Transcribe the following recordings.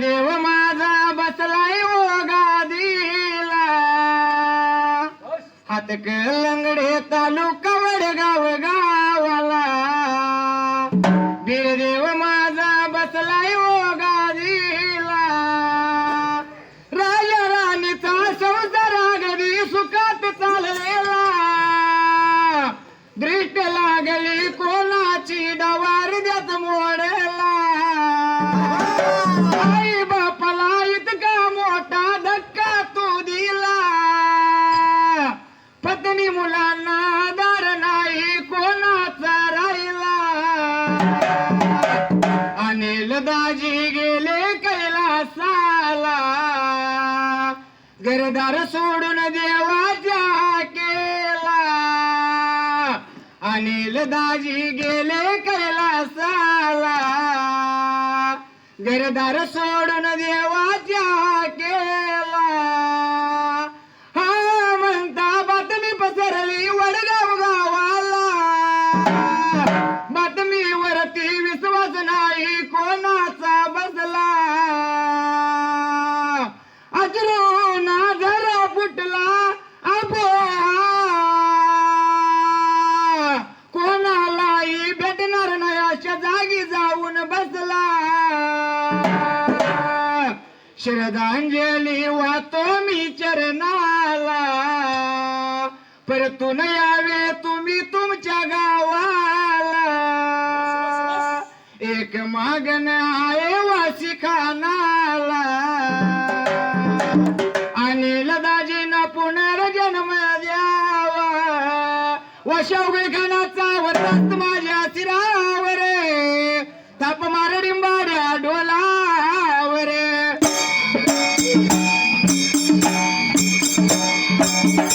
देव माझा बसलाय ओगादीला हातक लंगडे तालुका वडगाव गावाला. बीरदेव घर सोडून देवाच्या केला. अनिल दाजी गेले कैलासाला. घरदार सोडून देवाच्या केला. श्रद्धांजली वाहतो मी चरणाला. परतून यावे तुम्ही तुमच्या गावाला. एक मागण आहे वासी खानाला आणि लदाजीना पुनर्जन्म द्यावा. वशाऊ शौभे खानाचा माझ्या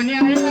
Ini.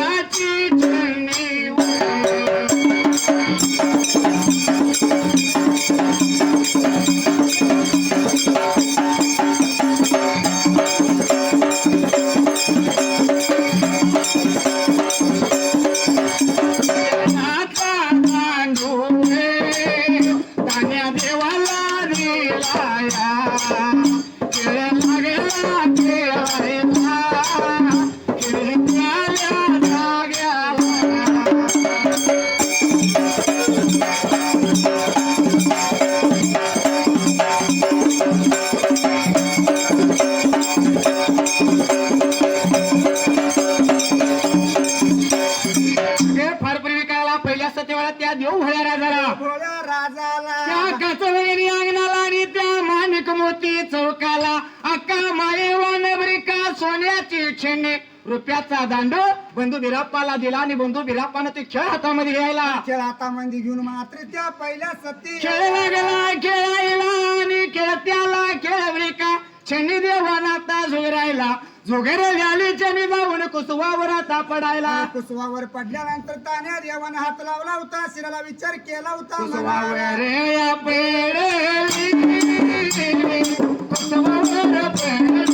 रुपयाचा दांडू बंधू बिराप्पाला दिला आणि बंधू बिराप्पानं ते खेळ हातामध्ये घ्यायला. खेळ हातामध्ये घेऊन मात्र त्या पहिल्या सती खेळ लागला खेळायला आणि खेळत्याला खेळवरिका छनी देवाना आता झुगरायला झुगर झाली छनी जाऊन कुसवावर आता पडायला कुसवावर पडल्यानंतर तान्या देवाने हात लावला होता शिराला विचार केला होता कुसवावर या पेरली कुसवावर पेरली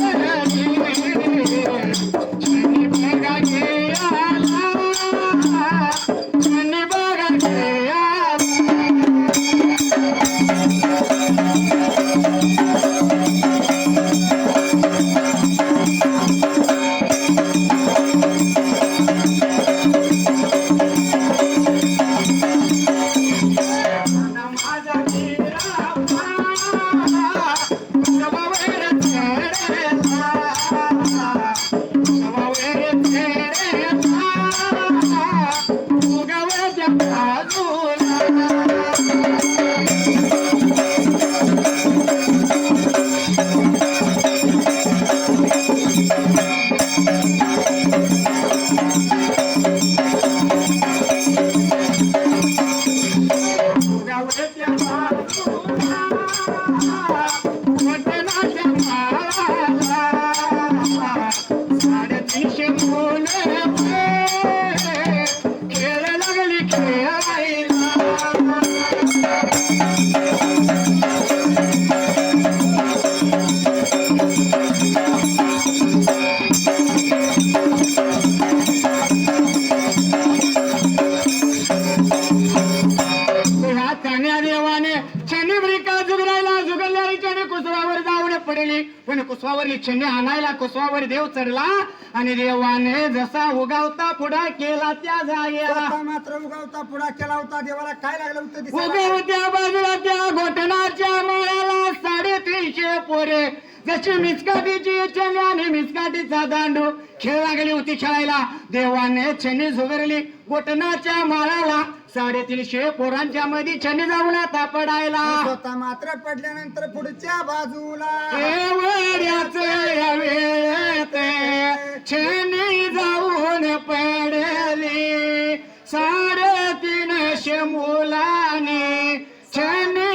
कुसवावर जाऊन पडली. पण कुसवावरली छन्नी आणायला कुसवावर देव चढला. आणि देवाने जसा उगावता पुढा केला त्या जागेला. मात्र उगावता पुढा केला होता देवाला काय लागलं होतं दिसायला? उगवत्या बाजूला त्या घोटणाच्या माळ्याला साडेतीनशे पोरे. जशी मिसकाटीची छन्नी आणि मिसकाटीचा दांडू. खेळ लागली होती खेळायला देवाने छन्नी झुगरली घोटणाच्या माळाला साडेतीनशे पोरांच्या मध्ये छन्नी जाऊन आता पडायला. स्वतः मात्र पडल्यानंतर पुढच्या बाजूला. एवढ्याच या वेळेत छेनी जाऊन पडली. साडेतीनशे मुलांनी छेनी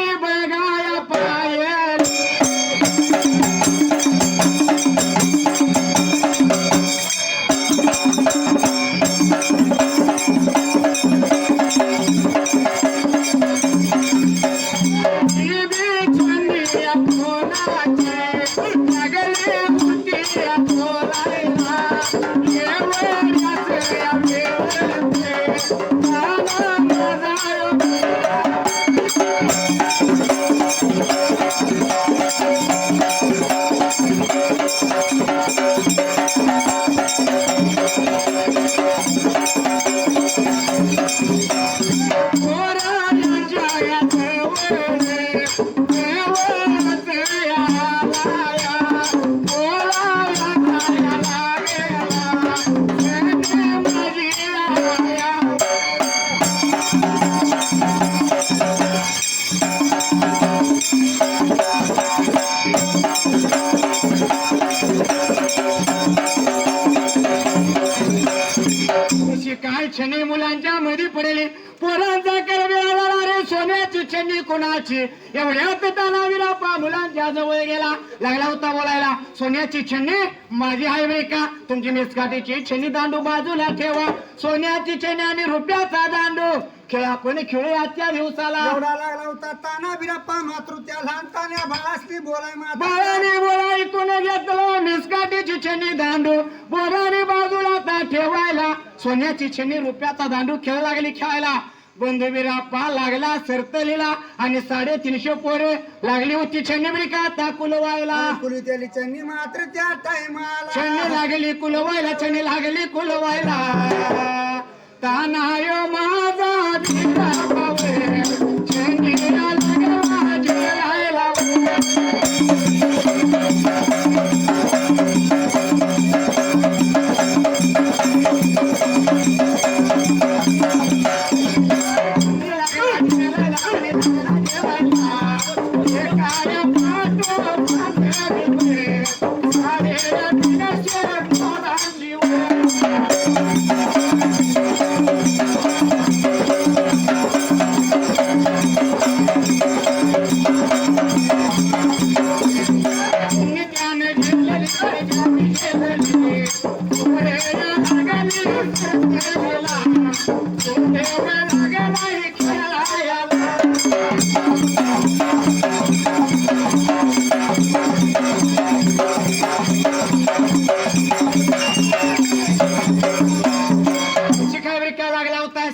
Yeah. कोणाची एवढ्यात ताना विरापा मुलांच्या जवळ गेला. लागला होता बोलायला सोन्याची छन्नी माझी बाई का? तुमची मिसकाटीची छन्नी दांडू बाजूला ठेवा. सोन्याची छन्नी आणि रुपयाचा दांडू. खेळ आपण खेळू आजच्या दिवसाला. एवढा लागला होता ताना बिराप्पा मात्र त्या लहान तान्या बाळासनी बोलाय बाळाने बोला ऐकून घेतलं मिसकाटीची छन्नी दांडू. बोराने बाजूला ठेवायला. सोन्याची छन्नी रुपयाचा दांडू खेळ लागली खेळायला. बंधू बिराप्पा लागला सरतलीला आणि साडेतीनशे पोरे लागली होती छन्नी बिका ता कुलवायला. कुली त्याली चन्नी मात्र त्या टायमाला. छन्नी लागली कुलवायला छन्नी लागली कुलवायला. तानाय माझा छन्नीला लागला माझ्या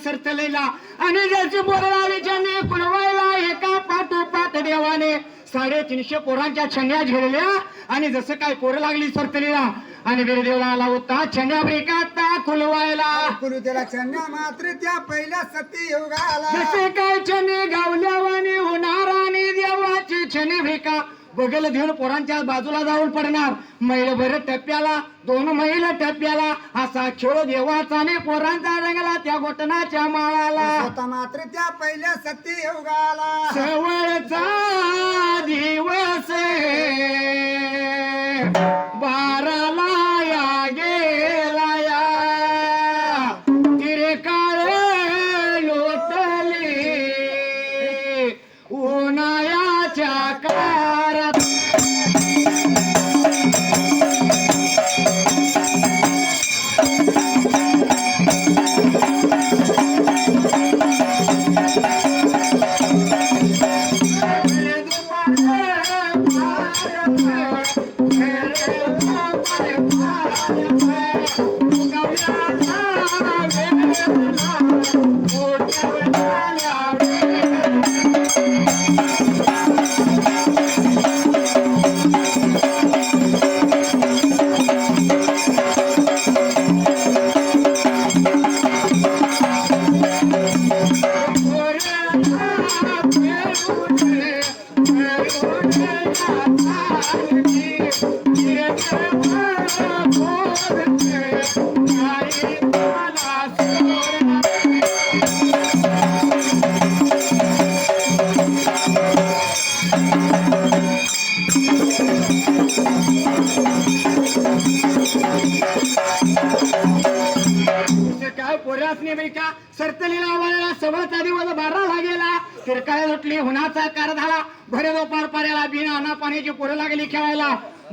सरतलेला. आणि ज्याची लावली ज्यांनी कुणवायला एका पाठोपाठ देवाने साडेतीनशे पोरांच्या छन्या झेलल्या. आणि जसं काय पोरं लागली सरतलीला आणि बिरदेवला आला होता छन्या ब्रेकात खुलवायला कुलू त्याला चन्या मात्र त्या पहिल्या सती युगाला जसे काय छने गावल्यावाने होणार आणि देवाची छने भेका बगल घेऊन पोरांच्या बाजूला जाऊन पडणार. मैल भर टप्प्याला दोन मैल टप्प्याला असा खेळ देवाचा आणि पोरांचा रंगला त्या घोटणाच्या माळाला. मात्र त्या पहिल्या सती युगाला. सवळचा दिवस बाराला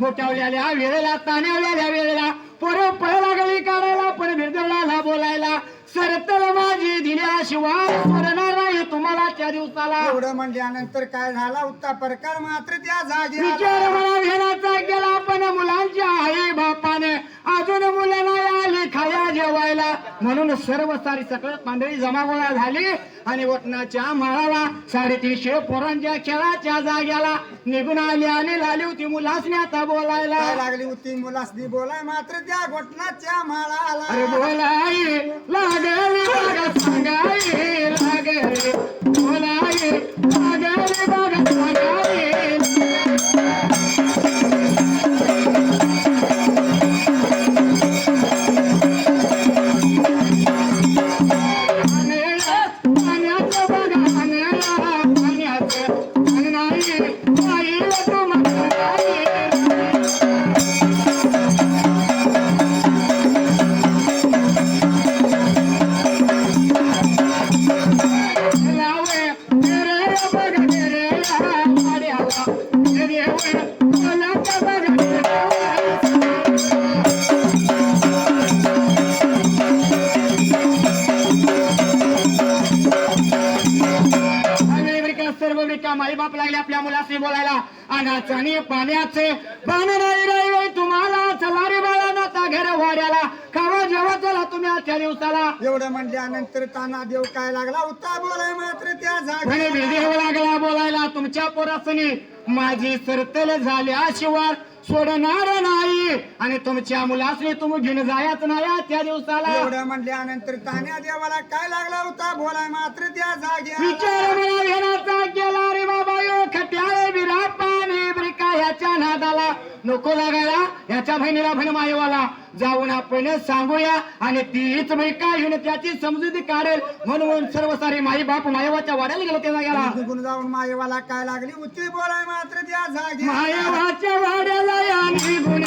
मोठ्यावल्याल्या वेळेला ताण्यावल्याल्या वेळेला पोरं पळ लागली काढायला पण बिरदवला बोलायला सरतल माझी दिल्याशिवाय सोडणार नाही तुम्हाला त्या दिवसाला एवढं म्हणल्यानंतर काय झाला उत्ता प्रकार मात्र त्या जागी. विचार मला घेण्याचा गेला पण मुलांच्या आई बापाने अजून मुलं नाही आली खाया जेवायला. म्हणून सर्व सारी सकळ पांढरी जमागोळा झाली आणि वटणाच्या माळाला साडेतीनशे पोरांच्या खेळाच्या जाग्याला निघून आली आणि लाली होती मुलासने आता बोलायला. लागली होती मुलासनी बोलाय? मात्र त्या घोटणाच्या अरे माळाला बोलाई लागली बाग सांगाई लागली. बोलाई लागली बाग सांगाई. आपल्या मुलाशी बोलायला. अनाचं आणि पाण्याचे पान नाही राहिले. तुम्हाला चला रे बाळा नाता घर वाड्याला खावा जेव्हा चला तुम्ही आजच्या दिवसाला? एवढं म्हणल्यानंतर ताना देव काय लागला? उत्ता बोलाय मात्र त्या म्हणे जागी देव लागला बोलायला तुमच्या पोरासनी. माझी सरतल झाल्याशिवाय सोडणार नाही. आणि तुमच्या मुलासनी तुम्ही घेऊन जायच नाही त्या दिवसाला. एवढं म्हणल्यानंतर तान्या देवाला काय लागला होता? बोलाय मात्र त्या जागी. विचार मला घेण्याचा गेला रे बाबा यो खट्याळे बिरा पोराच्या नादाला नको लागायला. याच्या बहिणीला म्हण मायवाला जाऊन आपण सांगूया आणि तीच बाई काय येऊन त्याची समजुती काढेल म्हणून सर्व सारे माई बाप मायवाच्या वाड्याला गेलो तेव्हा गेला जाऊन मायेवाला काय लागली? होती बोलाय मात्र त्या जागी मायवाच्या वाड्याला या निघून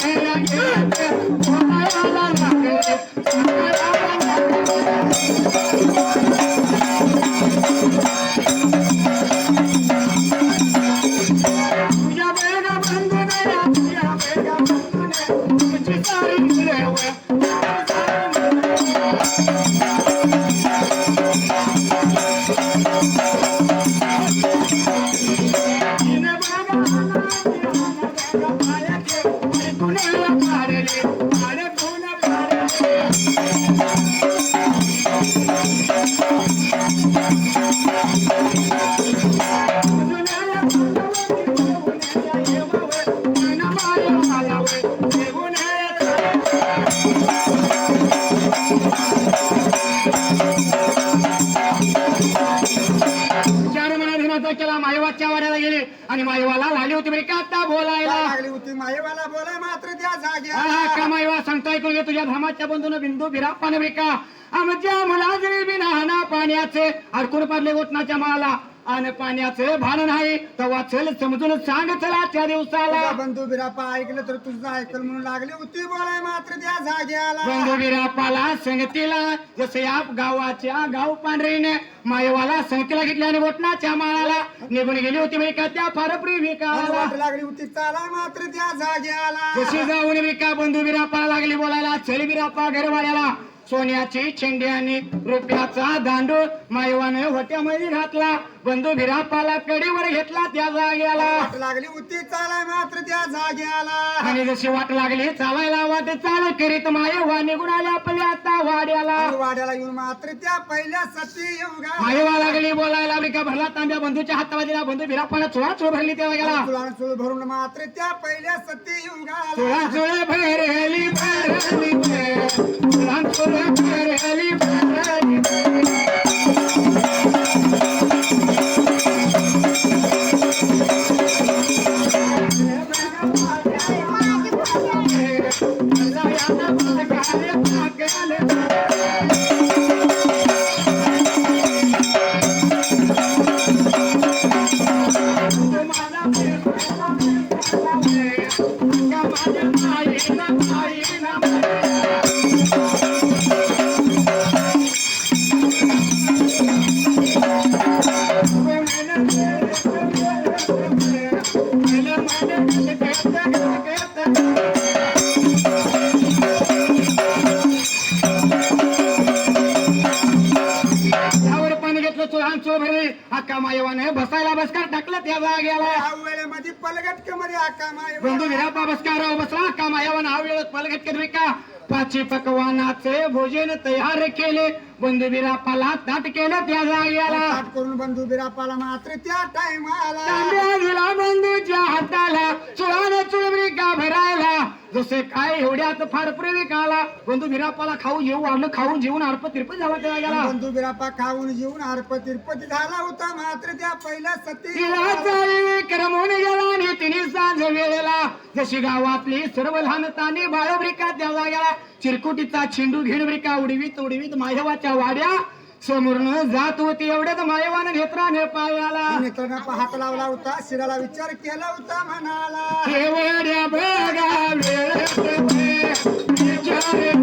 पाणी बिराप्पाने का? आमच्या मुलाजरी बिना हाना पाण्याचे. अडकून पडले गोठणाच्या माला. आणि पाण्याचे भान नाही तेव्हा चल समजून सांग चला त्या दिवसाला. बंधू बिरापा ऐकलं तर तुझं ऐकल म्हणून लागली होती बोलाय मात्र त्या जागी बंधू आला बिराप्पाला संगतीला जसे या गावाच्या गाव पांढरीने मायवाला संगतीला घेतल्या आणि गोठणाच्या माळाला निघून गेली होती बरी का त्या फार आणि काळाला वाट लागली होती चालाय मात्र त्या जागी आला जशी जाऊन विका बंधू बिराप्पा लागली बोलायला चल बिराप्पा घरवाड्याला. सोन्याची चेंडी आणि रुपयाचा दांडूळ मायवाने होट्यामध्ये घातला. बंधू बिराप्पाला कडीवर घेतला त्या जाग्याला. वाट लागली होती चालाय मात्र त्या जागी आला आणि जशी वाट लागली चालायला वाट चाल करीत मायवा निघून आल्या आपल्या आता वाड्याला. आणि वाड्याला येऊन मात्र त्या पहिल्या सती युगा मायवा लागली बोलायला लागली का भरला तांब्या बंधूच्या हातावर दिला बंधू बिराप्पाला चोळा चोळ भरली गेला तुला चूळ भरून मात्र त्या पहिल्या सती युगा चोळा चोळ भरली भरली भर. चोळा चोळ भरली. मायवाने बसायला बसकार टाकलं त्या जाग्याला या वेळेमध्ये पलगटकमध्ये आका माय बंधू विरापा बसकार बसला मायावन हा का पाची पकवानाचे भोजन तयार केले बंधू विरापाला ताट केलं त्या जाग्याला ताट करून बंधू बिरापाला मात्र त्या तांब्या दिला बंधूच्या हाताला चुळाने चुळबरी का भरायला जसे काय एवढ्यात फार प्रेमिक आला? बंधू विरापाला खाऊ जेऊ आणलं खाऊन जेवून अर्प तिरप झाला त्या गेला बंधू बिरापा खाऊन जीवन अर्प तिरपती झाला होता मात्र त्या पहिल्या सती करमून गेला आणि तिने सांज वेळेला. जशी गावातली सर्व लहान तानी बाळब्रिका द्यावा गेला. चिरकुटीचा चेंडू घेऊन ब्रिका उडवीत उडवीत मायवाच्या वाड्या. समोरनं जात होती एवढ्यात मायवानं नेत्राने पायाला. मित्रांना हात लावला होता शिराला विचार केला होता म्हणाला. एवढ्या बघा वेळेत ते विचार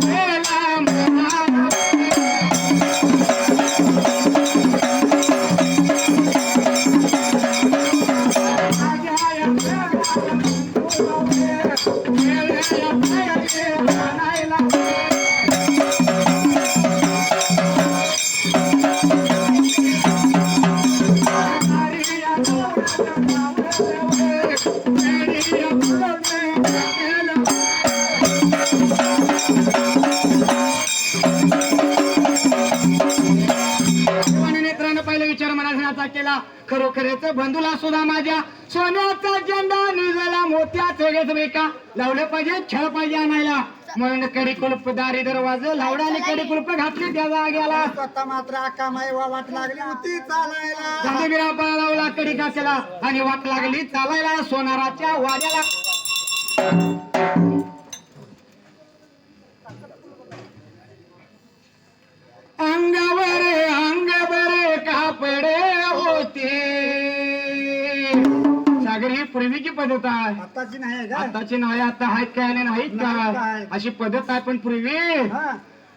खरोखरच बंधूला सुद्धा माझ्या सोन्याचा झेंडा निजला मोत्याचे घेत बेका लावलं पाहिजे छळ पाहिजे आणायला. म्हणून कडी कुलप दारी दरवाज लावडाने कडी कुलप घातली त्या जाग्याला. स्वतः मात्र वाट लागली होती चालायला. पळा लावला कडी काचेला आणि वाट लागली चालायला सोनाराच्या वाड्याला. अंगावर अंगभर कापडे. होते. सागरी पूर्वीची पद्धत आहे आताची नाही का? आताची नाही आता आहेत काय आणि नाहीत काय. अशी पद्धत आहे पण पूर्वी?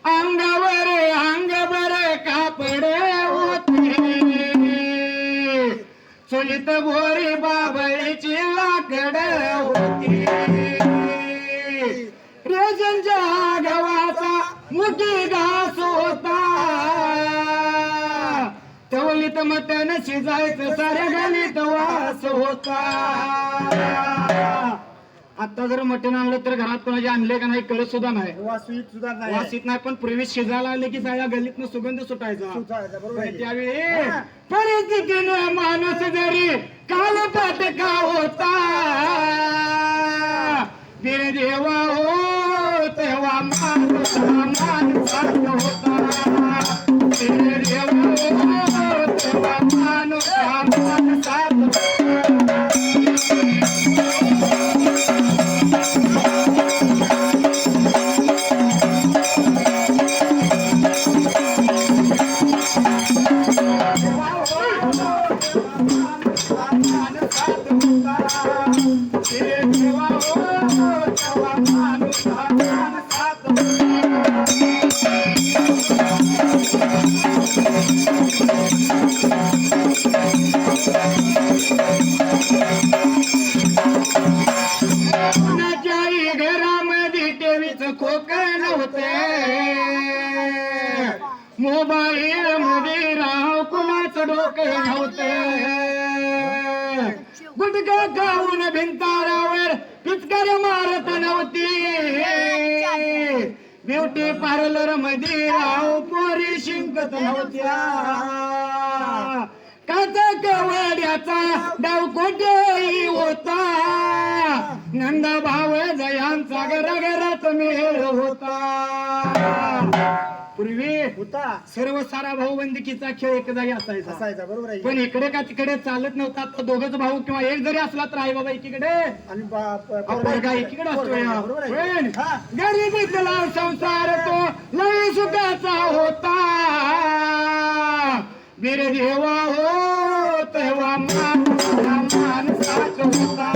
अंगावर अंगभर कापडे होते. चुलीत भोरी बाबळीची लाकड होती. रेजनच्या गव्हाचा मुठी घास होता. तवलीत मटण शिजायचं साऱ्या गणित वास होता. आता जर मटण आणलं तर घरात कोणाचे आणले का नाही कळत सुद्धा नाही. वासवीत सुद्धा नाही. वासित नाही पण पूर्वी शिजायला आले की सगळ्या गल्लीतनं सुगंध सुटायचा. बरोबर आहे. त्यावेळी परिस्थितीने माणूस जरी काल का कुणाच डोके नव्हते गुटखा खाऊन भिंतारावर पिचकार मारत नव्हती ब्युटी पार्लरमध्ये राव पोरी शिंकत नव्हत्या काचा कवड्याचा डाव कोठेही होता नंदा भाव जयांचा घराघरात मेळ होता पूर्वी होता. सर्व सारा भाऊ बंदुकीचा खेळ एक जागी असायचा. असायचा बरोबर आहे. पण इकडे का तिकडे चालत नव्हता तर दोघच भाऊ किंवा एक जरी असला तर आई बाबा एकीकडे. आणि पोरगा एकीकडे. असतो या. बरोबर संसार तो लय सुखाचा होता. वीर जेव्हा हो तेव्हा मान- माणसाच होता